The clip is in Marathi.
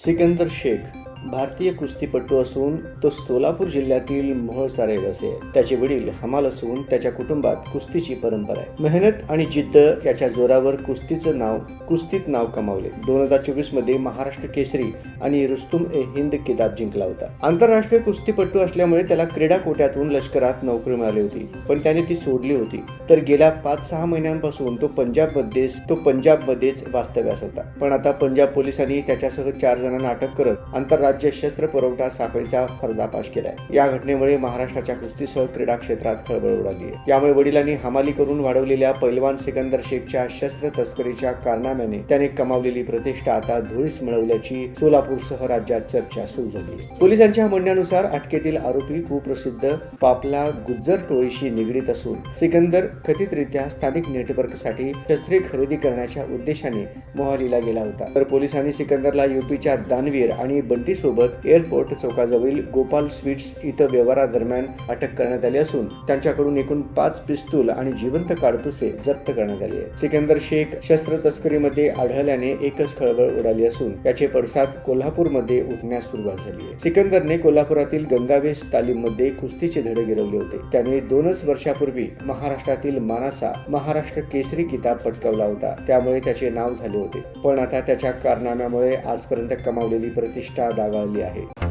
सिकंदर शेख भारतीय कुस्तीपटू असून तो सोलापूर जिल्ह्यातील मोहोळचा रहिवासी आहे त्याचे वडील हमाल असून त्याच्या कुटुंबात कुस्तीची परंपरा आहे. मेहनत आणि जिद्द याच्या जोरावर कुस्तीचं नाव कुस्तीत नाव कमावले. दोन हजार चोवीसमध्ये महाराष्ट्र केसरी आणि रुस्तुम ए हिंद किताब जिंकला होता. आंतरराष्ट्रीय कुस्तीपटू असल्यामुळे त्याला क्रीडा कोट्यातून लष्करात नोकरी मिळाली होती. पण त्याने ती सोडली होती. तर गेल्या पाच सहा महिन्यांपासून तो पंजाबमध्ये तो पंजाबमध्येच वास्तव्यास होता. पण आता पंजाब पोलिसांनी त्याच्यासह चार जणांना अटक करत राज्य शस्त्र पुरवठा साखळीचा पर्दापाश केलाय. या घटनेमुळे महाराष्ट्राच्या कुस्तीसह क्रीडा क्षेत्रात खळबळ उडाली यामुळे वडिलांनी हमाली करून वाढवलेल्या पैलवान सिकंदर शेखच्या शस्त्र तस्करीच्या कारनाम्याने त्याने कमावलेली प्रतिष्ठा आता धुळीस मिळवल्याची सोलापूरसह राज्यात चर्चा सुरू झाली पोलिसांच्या म्हणण्यानुसार अटकेतील आरोपी कुप्रसिद्ध पापला गुज्जर टोळीशी निगडीत असून सिकंदर कथितरित्या स्थानिक नेटवर्कसाठी शस्त्रे खरेदी करण्याच्या उद्देशाने मोहालीला गेला होता. तर पोलिसांनी सिकंदरला युपीच्या दानवीर आणि बंटी सोबत एअरपोर्ट चौकाजवळील गोपाल स्वीट्स इथं व्यवहारादरम्यान अटक करण्यात आली असून त्यांच्याकडून एकूण पाच पिस्तूल आणि जिवंत काडतुसे जप्त करण्यात आली आहे सिकंदर शेख शस्त्र तस्करीमध्ये आढळल्याने एकच खळबळ उडाली असून त्याचे पडसाद कोल्हापूरमध्ये उठण्यास सुरुवात झाली आहे. सिकंदरने कोल्हापुरातील गंगावेश तालीममध्ये कुस्तीचे धडे गिरवले होते. त्याने दोनच वर्षापूर्वी महाराष्ट्रातील मानासा महाराष्ट्र केसरी किताब पटकावला होता. त्यामुळे त्याचे नाव झाले होते. पण आता त्याच्या कारनाम्यामुळे आजपर्यंत कमावलेली प्रतिष्ठा डागाळली आहे.